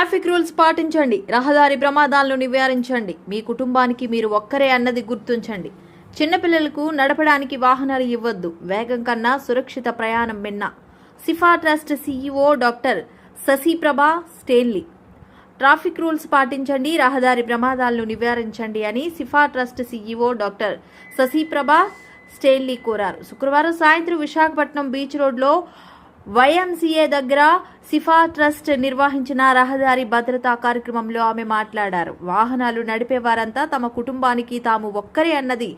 Traffic rules పాటించండి రహదారి ప్రమాదాలను నివారించండి మీ కుటుంబానికి మీరు ఒక్కరే అన్నది గుర్తుంచండి. చిన్నపిల్లలకు నడపడానికి వాహనాలు ఇవ్వద్దు వేగం కన్నా సురక్షిత ప్రయాణం మిన్న. Sifa trust CEO doctor Sasiprabha Stanley. Traffic rules పాటించండి రహదారి ప్రమాదాలను నివారించండి అని Sifa trust CEO doctor Sasiprabha Stanley కోరారు. శుక్రవారం సాయంత్రం విశాఖపట్నం బీచ్ రోడ్లో వైఎంసీఏ దగ్గర సిఫా ట్రస్ట్ నిర్వహించిన రహదారి భద్రతా కార్యక్రమంలో ఆమె మాట్లాడారు. వాహనాలు నడిపే వారంతా తమ కుటుంబానికి తాము ఒక్కరే అన్నది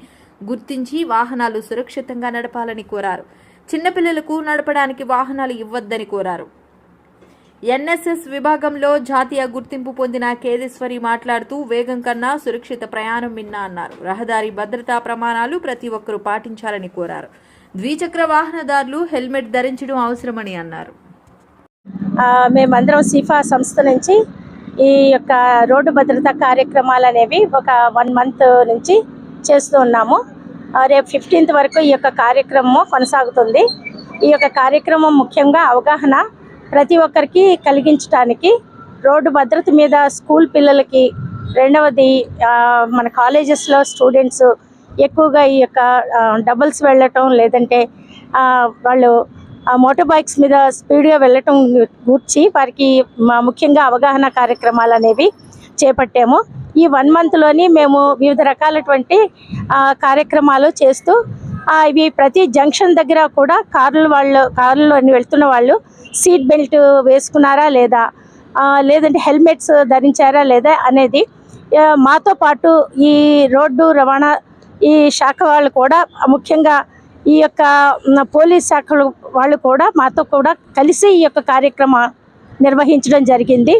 గుర్తించి వాహనాలు సురక్షితంగా నడపాలని కోరారు. చిన్నపిల్లలకు నడపడానికి వాహనాలు ఇవ్వద్దని కోరారు. ఎన్ఎస్ఎస్ విభాగంలో జాతీయ గుర్తింపు పొందిన కేదేశ్వరి మాట్లాడుతూ వేగం కన్నా సురక్షిత ప్రయాణం మిన్న అన్నారు. రహదారి భద్రతా ప్రమాణాలు ప్రతి ఒక్కరూ పాటించాలని కోరారు. ద్విచక్ర వాహనదారులు హెల్మెట్ ధరించడం అవసరమని అన్నారు. మేమందరం సిఫా సంస్థ నుంచి ఈ యొక్క రోడ్డు భద్రతా కార్యక్రమాలు అనేవి ఒక వన్ మంత్ నుంచి చేస్తూ ఉన్నాము. రేపు ఫిఫ్టీన్త్ వరకు ఈ యొక్క కార్యక్రమం కొనసాగుతుంది. ఈ యొక్క కార్యక్రమం ముఖ్యంగా అవగాహన ప్రతి ఒక్కరికి కలిగించడానికి రోడ్డు భద్రత మీద స్కూల్ పిల్లలకి రెండవది మన కాలేజెస్లో స్టూడెంట్స్ ఎక్కువగా ఈ యొక్క డబుల్స్ వెళ్ళటం లేదంటే వాళ్ళు మోటార్ బైక్స్ మీద స్పీడ్గా వెళ్ళటం గూర్చి వారికి ముఖ్యంగా అవగాహన కార్యక్రమాలు అనేవి చేపట్టాము. ఈ వన్ మంత్లోని మేము వివిధ రకాలటువంటి కార్యక్రమాలు చేస్తూ ఇవి ప్రతి జంక్షన్ దగ్గర కూడా కార్లు వాళ్ళు కార్లలో వెళ్తున్న వాళ్ళు సీట్ బెల్ట్ వేసుకున్నారా లేదా లేదంటే హెల్మెట్స్ ధరించారా లేదా అనేది మాతో పాటు ఈ రోడ్డు రవాణా ఈ శాఖ వాళ్ళు కూడా ముఖ్యంగా ఈ యొక్క పోలీస్ శాఖలు వాళ్ళు కూడా మాతో కూడా కలిసి ఈ యొక్క కార్యక్రమం నిర్వహించడం జరిగింది.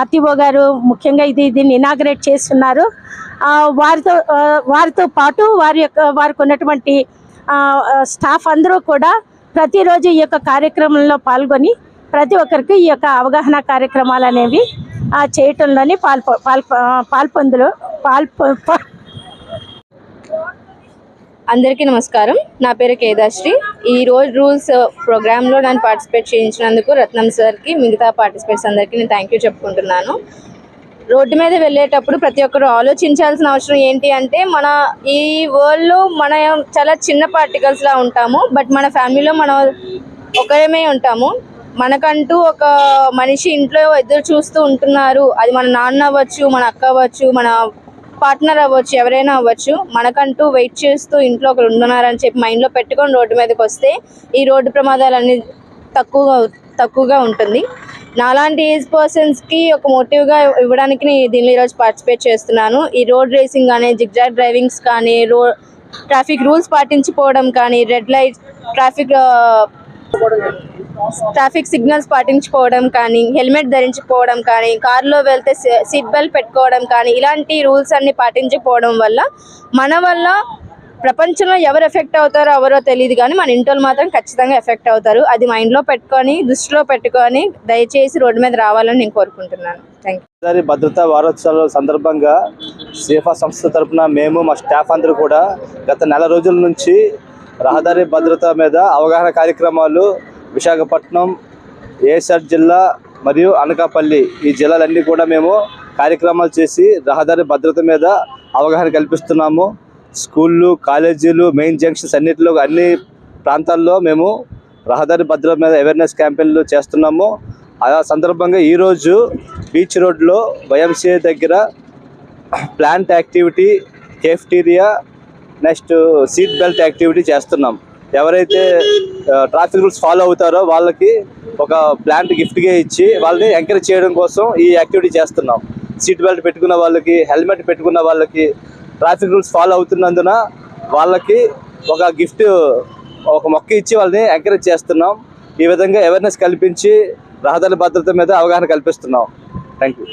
ఆర్టీఓ గారు ముఖ్యంగా ఇది దీన్ని ఇనాగ్రేట్ చేస్తున్నారు. వారితో వారితో పాటు వారి యొక్క వారికి ఉన్నటువంటి స్టాఫ్ అందరూ కూడా ప్రతిరోజు ఈ యొక్క కార్యక్రమంలో పాల్గొని ప్రతి ఒక్కరికి ఈ యొక్క అవగాహన కార్యక్రమాలు అనేవి చేయటంలోని పాల్పొ పాల్పొ పాల్పొందులు పాల్పొ అందరికీ నమస్కారం. నా పేరు కేదాశ్రీ. ఈ రోజు రూల్స్ ప్రోగ్రాంలో నన్ను పార్టిసిపేట్ చేయించినందుకు రత్నం సార్కి మిగతా పార్టిసిపేట్స్ అందరికీ నేను థ్యాంక్ యూ చెప్పుకుంటున్నాను. రోడ్డు మీద వెళ్ళేటప్పుడు ప్రతి ఒక్కరు ఆలోచించాల్సిన అవసరం ఏంటి అంటే మన ఈ వరల్డ్లో మన చాలా చిన్న పార్టికల్స్లా ఉంటాము బట్ మన ఫ్యామిలీలో మనం ఒకరేమే ఉంటాము. మనకంటూ ఒక మనిషి ఇంట్లో ఎదురు చూస్తూ ఉంటున్నారు. అది మన నాన్న అవ్వచ్చు మన అక్క అవ్వచ్చు మన పార్ట్నర్ అవ్వచ్చు ఎవరైనా అవ్వచ్చు మనకంటూ వెయిట్ చేస్తూ ఇంట్లో ఒకరు ఉన్నారని చెప్పి మైండ్లో పెట్టుకొని రోడ్డు మీదకి వస్తే ఈ రోడ్డు ప్రమాదాలన్నీ తక్కువగా తక్కువగా ఉంటుంది. నాలాంటి ఏజ్ పర్సన్స్కి ఒక మోటివ్గా ఇవ్వడానికి నేను దీనిలో ఈరోజు పార్టిసిపేట్ చేస్తున్నాను. ఈ రోడ్ రేసింగ్ కానీ జిగ్జాగ్ డ్రైవింగ్స్ కానీ రో ట్రాఫిక్ రూల్స్ పాటించిపోవడం కానీ red light traffic traffic signals పాటించుకోవడం కానీ హెల్మెట్ ధరించుకోవడం కానీ కారులో వెళ్తే సీట్ బెల్ట్ పెట్టుకోవడం కానీ ఇలాంటి రూల్స్ అన్ని పాటించకపోవడం వల్ల మన వల్ల ప్రపంచంలో ఎవరు ఎఫెక్ట్ అవుతారో ఎవరో తెలియదు కానీ మన ఇంట్లో మాత్రం ఖచ్చితంగా ఎఫెక్ట్ అవుతారు. అది మైండ్లో పెట్టుకొని దృష్టిలో పెట్టుకొని దయచేసి రోడ్డు మీద రావాలని నేను కోరుకుంటున్నాను. థ్యాంక్ యూ రహదారి భద్రతా వారోత్సవాల సందర్భంగా సేఫా సంస్థ తరఫున మేము మా స్టాఫ్ అందరూ కూడా గత నెల రోజుల నుంచి రహదారి భద్రత మీద అవగాహన కార్యక్రమాలు విశాఖపట్నం ఏసర్ జిల్లా మరియు అనకాపల్లి ఈ జిల్లాలన్నీ కూడా మేము కార్యక్రమాలు చేసి రహదారి భద్రత మీద అవగాహన కల్పిస్తున్నాము. స్కూళ్ళు కాలేజీలు మెయిన్ జంక్షన్స్ అన్నిటిలో అన్ని ప్రాంతాల్లో మేము రహదారి భద్రత మీద అవేర్నెస్ క్యాంపెయిన్లు చేస్తున్నాము. ఆ సందర్భంగా ఈరోజు బీచ్ రోడ్లో వైఎంసీఏ దగ్గర plant activity cafeteria next seat belt activity చేస్తున్నాం. ఎవరైతే ట్రాఫిక్ రూల్స్ ఫాలో అవుతారో వాళ్ళకి ఒక ప్లాంట్ గిఫ్ట్గా ఇచ్చి వాళ్ళని ఎంకరేజ్ చేయడం కోసం ఈ యాక్టివిటీ చేస్తున్నాం. సీట్ బెల్ట్ పెట్టుకున్న వాళ్ళకి హెల్మెట్ పెట్టుకున్న వాళ్ళకి ట్రాఫిక్ రూల్స్ ఫాలో అవుతున్నందున వాళ్ళకి ఒక గిఫ్ట్ ఒక మొక్క ఇచ్చి వాళ్ళని ఎంకరేజ్ చేస్తున్నాం. ఈ విధంగా అవేర్నెస్ కల్పించి రహదారి భద్రత మీద అవగాహన కల్పిస్తున్నాం. Thank you